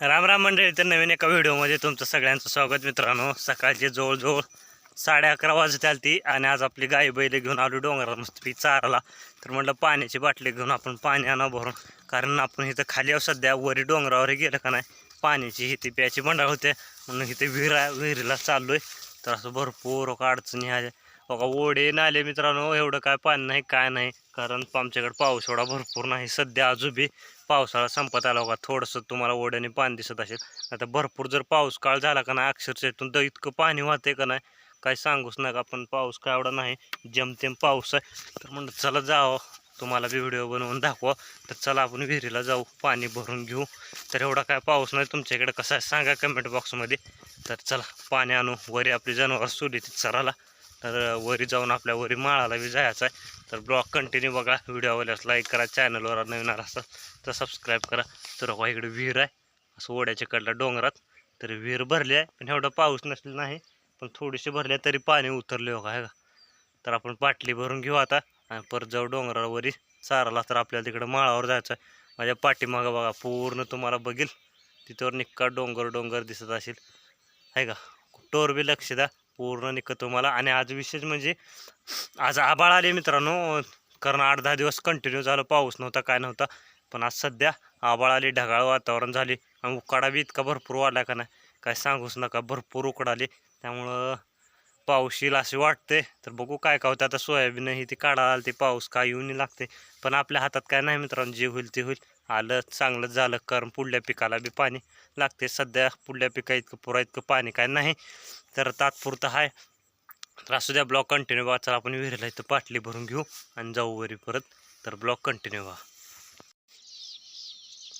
राम राम मंडळी तर नवीन एका व्हिडिओमध्ये तुमचं सगळ्यांचं स्वागत मित्रांनो. सकाळचे जवळजवळ साडे अकरा वाजत आली ती आणि आज आपली गाई बैल घेऊन आलो डोंगरात मस्त चाराला. तर म्हटलं पाण्याची बाटली घेऊन आपण पाणी आणा भरून. कारण आपण इथं खाली आहो सध्या वरी डोंगरावर गेलं का नाही पाण्याची इथे प्यायची मंडळ होते. म्हणून इथे विहिरा विहिरीला चाललो आहे तर असं भरपूर का अडचणी आहे बघा ओढे नाले मित्रांनो एवढं काय पाणी नाही काय नाही. कारण आमच्याकडे पाऊस एवढा भरपूर नाही. सध्या आजूबी पावसाळा संपत आला होता थोडंसं तुम्हाला ओढ्याने पाणी दिसत असेल. आता भरपूर जर पाऊस काळ झाला का नाही अक्षरशः इथून तर इतकं पाणी वाहते का नाही काही सांगूच नका. पण पाऊस काय एवढा नाही जमतेम पाऊस आहे. तर म्हणलं चला जावं. तुम्हाला बी व्हिडिओ बनवून दाखवा. तर चला आपण विहिरीला जाऊ. पाणी भरून घेऊ. तर एवढा काय पाऊस नाही तुमच्याकडे. कसा आहे सांगा कमेंट बॉक्समध्ये. तर चला पाणी आणू. वरी आपली जनावर सुली ती चराला तर वरी जाऊन आपल्या वरी माळाला बी जायचं आहे. तर ब्लॉग कंटिन्यू बघा. व्हिडिओ आवडल्यास लाईक करा चॅनलवर नवीन आला असतं तर सबस्क्राईब करा. तर बघा इकडे विहीर आहे. असं ओढ्याच्या कडला डोंगरात. तर विहीर भरली आहे पण एवढा पाऊस नसले नाही. पण थोडीशी भरली तरी पाणी उतरले हो का आहे का? तर आपण पाटली भरून घेऊ आता. आणि परत जाऊ डोंगरावरी चाराला तर आपल्याला तिकडं माळावर जायचं आहे. माझ्या पाठीमागं बघा पूर्ण तुम्हाला बघील तिथवर निक्का डोंगर डोंगर दिसत असेल. आहे का? टोर बी लक्ष द्या. पूर्ण निघतं तुम्हाला आणि आज विशेष म्हणजे आज आबाळ आले मित्रांनो. कारण आठ दहा दिवस कंटिन्यू झालं पाऊस नव्हता काय नव्हता. पण आज सध्या आबाळ आली ढगाळ वातावरण झाले. आणि उकाडा बी इतका भरपूर वाढला का नाही काय सांगूच नका. भरपूर उकडाली त्यामुळं पाऊस येईल असे वाटते तर बघू काय काय होतं आता सोयाबीन ही ती काढा आली ते पाऊस काय येऊन लागते पण आपल्या हातात काय नाही मित्रांनो. जे होईल ते होईल. आलं चांगलं झालं कारण पुढल्या पिकाला बी पाणी लागते. सध्या पुढल्या पिका इतकं पुरा इतकं पाणी काय नाही. तर तात्पुरतं आहे तर असू द्या ब्लॉक कंटिन्यू बघा चला आपण विहिरीला इथं पाटली भरून घेऊ आणि जाऊ वरी परत. तर ब्लॉक कंटिन्यू व्हा.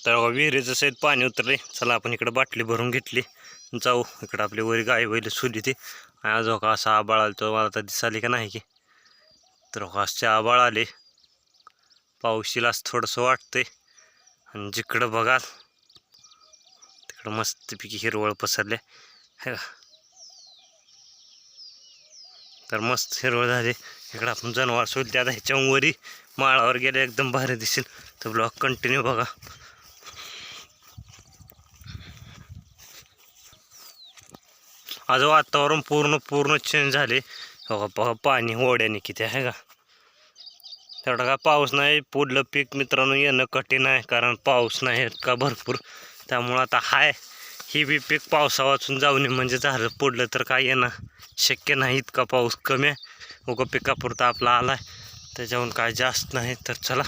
तर विहिरीचं सहित पाणी उतरले. चला आपण इकडं बाटली भरून घेतली. जाऊ. इकडं आपली वरी गाय बैल सुली ती. आणि आज का असा आबाळ आला तर मला तर दिसाली का नाही की. तर असे आबाळ आले. पाऊस असं थोडंसं वाटतंय. आणि जिकडं बघाल तिकडं मस्तपैकी हिरवळ पसरले. हे का तर मस्त हिरवळ झाली. इकडं आपण जनावर सोडले. आता ह्याच्या वरी माळावर गेले. एकदम भारी दिसेल. तर ब्लॉग कंटिन्यू बघा. आज वातावरण पूर्ण पूर्ण चेंज झाले. बघा बघा पाणी ओढ्याने किती आहे का तेवढा काय पाऊस नाही पुढलं पीक मित्रांनो येणं कठीण आहे कारण पाऊस नाही इतका भरपूर. त्यामुळं आता हाय ही बी पीक पावसा वाचून जाऊ नये म्हणजे झालं पुढलं तर काय येणं? शक्य नाही इतका पाऊस कमी आहे. उगं पिकापुरता आपला आला आहे त्याच्याहून काय जास्त नाही. तर चला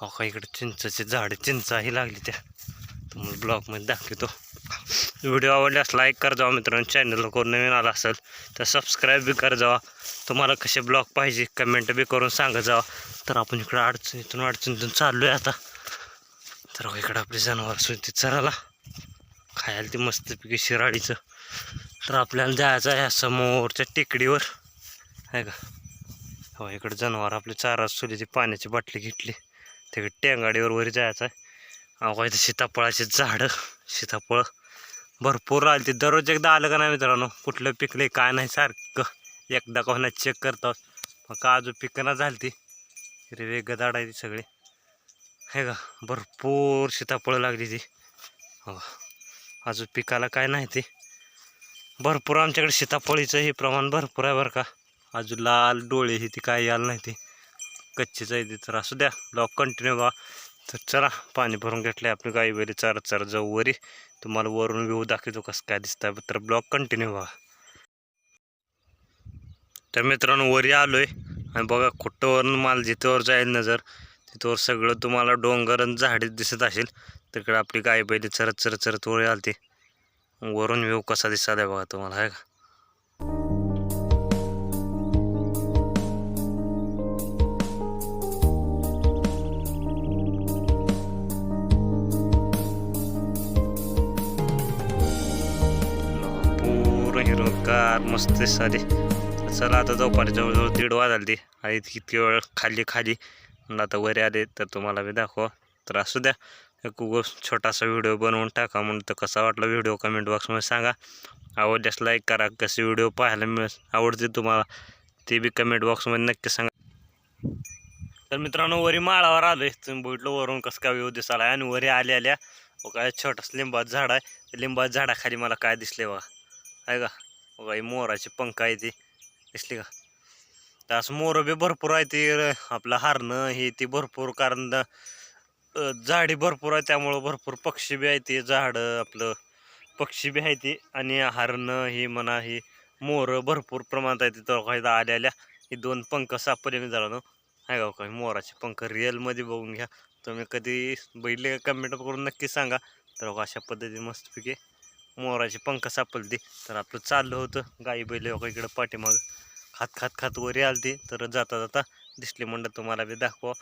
अका का इकडे चिंचाची झाडे चिंचाही लागली त्या. तुम्हाला ब्लॉगमध्ये दाखवतो. व्हिडिओ आवडल्यास लाईक कर जावा मित्रांनो. चॅनलला कोण नवीन आला असेल तर सबस्क्राईब बी कर जावा. तुम्हाला कसे ब्लॉग पाहिजे कमेंट बी करून सांगा जावा. तर आपण इकडं अडचणीतून अडचणीतून चाललो आहे आता. तर इकडं आपली जनावर सुद्धा चराला खायला ती मस्तपैकी शिराळीचं. तर आपल्याला जायचं आहे समोरच्या टेकडीवर. आहे का? हो इकडं जनावर आपली चारा सुली ती पाण्याची बाटली घेतली. तिकडे टेंगाडीवर वरी जायचं आहे. अहो इथं सीताफळाची झाडं सीताफळं. भरपूर आले ते. दररोज एकदा आलं का नाही मित्रांनो? कुठलं पिकले काय नाही सारखं. एकदा कोणा चेक करतो. मग काजू पिकना झाली ती? हिरवे गदाड आहे ती सगळी. हे का भरपूर सीताफळं लागली ती. हो. अजून पिकाला काय नाही ते. भरपूर आमच्याकडे सीताफळीचं हे प्रमाण भरपूर आहे बरं का. अजून लाल डोळे ही ती काय यायला नाही ते. कच्चीच आहे ती तर असू द्या. ब्लॉक कंटिन्यू बा तर चला पाणी भरून घेतलं आपली गाई बरी चारत चार जाऊ वरी. तुम्हाला वरून व्ह्यू दाखवतो कसं काय दिसतं तर ब्लॉक कंटिन्यू बघा तर मित्रांनो वरी आलो आहे आणि बघा कुठंवरून माल जिथेवर जाईल नजर तिथवर सगळं तुम्हाला डोंगर आणि झाडीच दिसत असेल तिकडे आपली गाय बैली चरत चरत चरत वरी आलते. वरून व्ह्यू कसा दिसत आहे बघा तुम्हाला आहे का? मस्त साधे चला आता दुपारी जवळजवळ दीड वाजाल ती आणि इतकी वेळ खाली खाली. आता वरे आले तर तुम्हाला मी दाखवा. तर असू द्या. एक छोटासा व्हिडिओ बनवून टाका म्हणून तर कसा वाटला व्हिडिओ कमेंट बॉक्समध्ये सांगा. आवडल्यास लाईक करा. कसे व्हिडिओ पाहायला मिळ आवडते तुम्हाला ते बी कमेंट बॉक्समध्ये नक्की सांगा. तर मित्रांनो वरी माळावर आलोय. तुम्ही बघितलं वरून कसं काय व्यू दिसायला आणि वरी आल्या आल्या. काय छोटासा लिंबाचं झाड आहे. त्या लिंबाच्या झाडाखाली मला काय दिसले बघा. आहे का? बघा ही मोराचे पंख आहे ते. दिसले का? तर असं मोरं बी भरपूर आहे ती र- आपलं हारणं हे ती भरपूर कारण झाडी भरपूर आहे त्यामुळं भरपूर पक्षी बी आहे ते झाडं आपलं पक्षी बी आहे ते. आणि हरणं हे म्हणा हे मोरं भरपूर प्रमाणात आहे तिथं काही आल्या आल्या हे दोन पंख सापडले मी झालं आहे का हो, काही मोराचे पंख रिअलमध्ये बघून घ्या. तुम्ही कधी बैठले कमेंट करून नक्की सांगा. तर बघा अशा पद्धतीने मस्तपैकी मोराचे पंख सापडले. तर आपलं चाललं होतं. गाई बैल इकडं पाठीमाग. खात खात खात वरी आलती. तर जाता जाता दिसले म्हणलं तुम्हाला बी दाखवा